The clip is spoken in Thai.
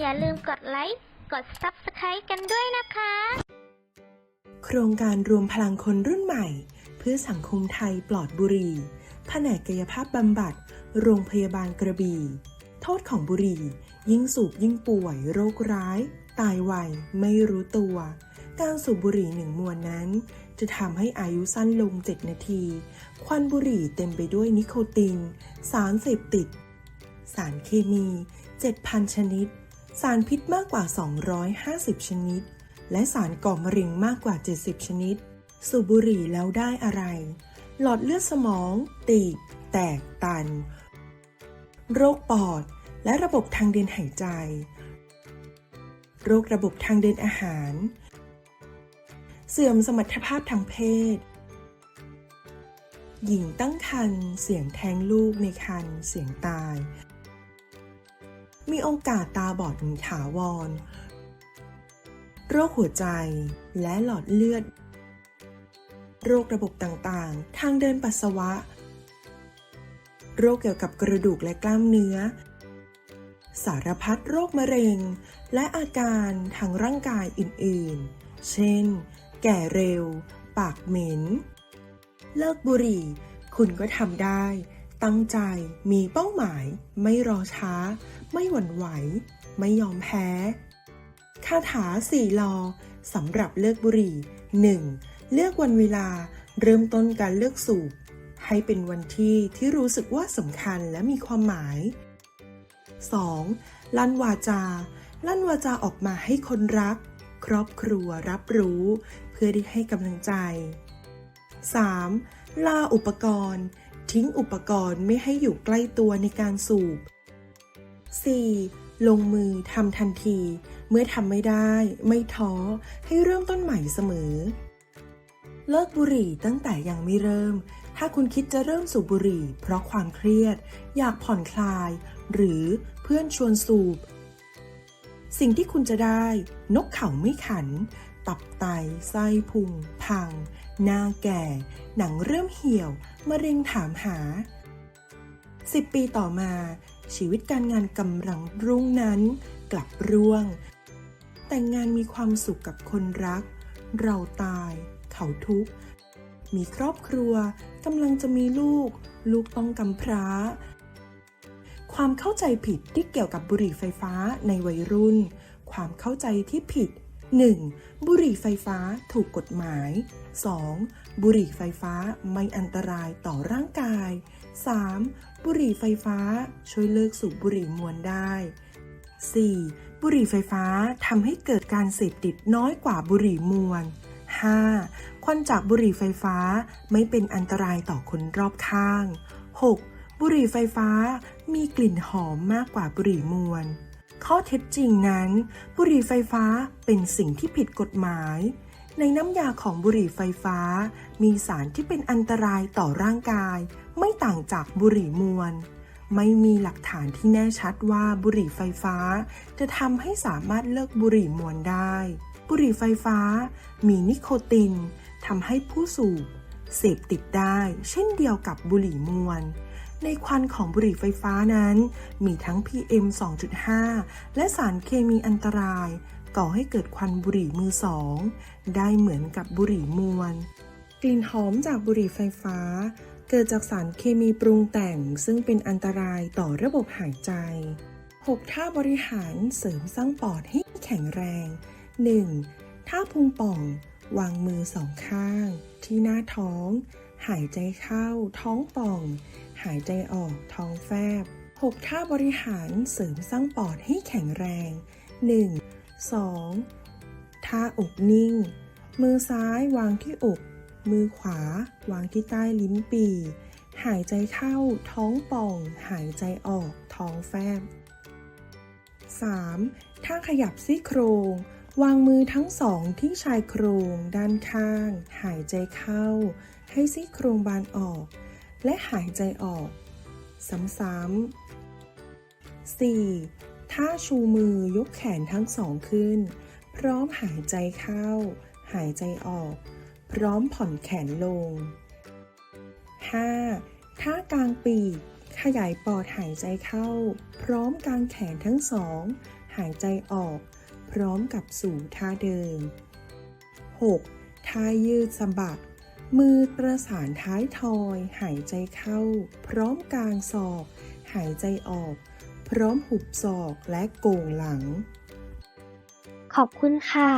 อย่าลืมกดไลค์ กด Subscribe กันด้วยนะคะ โครงการรวมพลังคนรุ่นใหม่ เพื่อสังคมไทยปลอดบุหรี่แผนกกายภาพบำบัด โรงพยาบาลกระบี่ โทษของบุหรี่ ยิ่งสูบยิ่งป่วย โรคร้าย ตายไวไม่รู้ตัว การสูบบุหรี่หนึ่งมวนนั้น จะทำให้อายุสั้นลง 7 นาที ควันบุหรี่เต็มไปด้วยนิโคติน สารเสพติด สารเคมี 7,000 ชนิด สารพิษมากกว่า 250 ชนิด และสารก่อมะเร็งมากกว่า 70 ชนิด สูบบุหรี่แล้วได้อะไร หลอดเลือดสมอง ตีบ แตกตัน โรคปอด และระบบทางเดินหายใจ โรคระบบทางเดินอาหาร เสื่อมสมรรถภาพทางเพศ หญิงตั้งครรภ์เสี่ยงแท้งลูกในครรภ์เสี่ยงตาย มีโอกาสตาบอดหรือถาวร โรคหัวใจและหลอดเลือด โรคระบบต่างๆ ทางเดินปัสสาวะ โรคเกี่ยวกับกระดูกและกล้ามเนื้อ สารพัดโรคมะเร็ง และอาการทางร่างกายอื่นๆ เช่น แก่เร็ว ปากเหม็น เลิกบุหรี่ คุณก็ทำได้ ตั้งใจ มีเป้าหมาย ไม่รอช้า ไม่หวั่นไหว ไม่ยอมแพ้ คาถาสี่ลอสำหรับเลิกบุหรี่ 1. เลือกวันเวลา เริ่มต้นการเลือกสูบ ให้เป็นวันที่ที่รู้สึกว่าสำคัญและมีความหมาย 2. ลั่นวาจา ลั่นวาจาออกมาให้คนรัก ครอบครัวรับรู้ เพื่อได้ให้กำลังใจ 3. ลาอุปกรณ์ ทิ้งอุปกรณ์ไม่ให้อยู่ใกล้ตัวในการสูบ 4. ลงมือทำทันที เมื่อทำไม่ได้ ไม่ท้อ ให้เริ่มต้นใหม่เสมอ เลิกบุหรี่ตั้งแต่ยังไม่เริ่ม ถ้าคุณคิดจะเริ่มสูบบุหรี่ เพราะความเครียด อยากผ่อนคลาย หรือเพื่อนชวนสูบ สิ่งที่คุณจะได้ นกเขาไม่ขัน ตับไต ไส้พุง พัง หน้าแก่ หนังเริ่มเหี่ยวมะเร็งถามหา 10 ปีต่อมา ชีวิตการงานกำลังรุ่งนั้นกลับร่วง แต่งงานมีความสุขกับคนรัก เราตาย เขาทุกข์ มีครอบครัวกำลังจะมีลูก ลูกต้องกำพร้า ความเข้าใจผิดที่เกี่ยวกับบุหรี่ไฟฟ้าในวัยรุ่น ความเข้าใจที่ผิด 1. บุหรี่ไฟฟ้าถูกกฎหมาย 2. บุหรี่ไฟฟ้าไม่อันตรายต่อร่างกาย 3. บุหรี่ไฟฟ้าช่วยเลิกสูบบุหรี่มวลได้ 4. บุหรี่ไฟฟ้าทำให้เกิดการเสพติดน้อยกว่าบุหรี่มวล 5. ควันจากบุหรี่ไฟฟ้าไม่เป็นอันตรายต่อคนรอบข้าง 6. บุหรี่ไฟฟ้ามีกลิ่นหอมมากกว่าบุหรี่มวล ข้อเท็จจริงนั้น บุหรี่ไฟฟ้าเป็นสิ่งที่ผิดกฎหมาย ในน้ำยาของบุหรี่ไฟฟ้า มีสารที่เป็นอันตรายต่อร่างกาย ไม่ต่างจากบุหรี่มวลไม่มีหลักฐานที่แน่ชัดว่าบุหรี่ไฟฟ้า จะทำให้สามารถเลิกบุหรี่มวลได้ บุหรี่ไฟฟ้า มีนิโคตินทำให้ผู้สูบเสพติดได้ เช่นเดียวกับบุหรี่มวลในควันของบุหรี่ไฟฟ้านั้น มีทั้ง PM 2.5 และสารเคมีอันตราย ก่อให้เกิดควันบุหรี่มือสอง ได้เหมือนกับบุหรี่มวลกลิ่นหอมจากบุหรี่ไฟฟ้า เกิดจากสารเคมีปรุงแต่งซึ่งเป็นอันตรายต่อระบบหายใจ 6 ท่าบริหารเสริมสร้างปอดให้แข็งแรง 1. ท่าพุงป่อง วางมือสองข้าง ที่หน้าท้อง หายใจเข้า ท้องป่อง หายใจออกท้องแฟบ 6 ท่าบริหารเสริมสร้างปอดให้แข็งแรง 1. 2. ท่าอกนิ่ง มือซ้ายวางที่อก มือขวา วางที่ใต้ลิ้นปี่ หายใจเข้า ท้องป่อง หายใจออก ท้องแฟบ 3. ท่าขยับซี่โครง วางมือทั้งสองที่ชายโครงด้านข้าง หายใจเข้า ให้ซี่โครงบานออก และหายใจออก ซ้ำๆ 4. ท่าชูมือยกแขนทั้งสองขึ้น พร้อมหายใจเข้า หายใจออก พร้อมผ่อนแขนลง 5. ถ้ากลางปีก ขยายปอดหายใจเข้า พร้อมกลางแขนทั้งสอง หายใจออก พร้อมกับสู่ท่าเดิม 6. ท่ายืดสะบัก มือประสานท้ายทอย หายใจเข้า พร้อมกลางศอก หายใจออก พร้อมหุบศอกและโก่งหลัง ขอบคุณค่ะ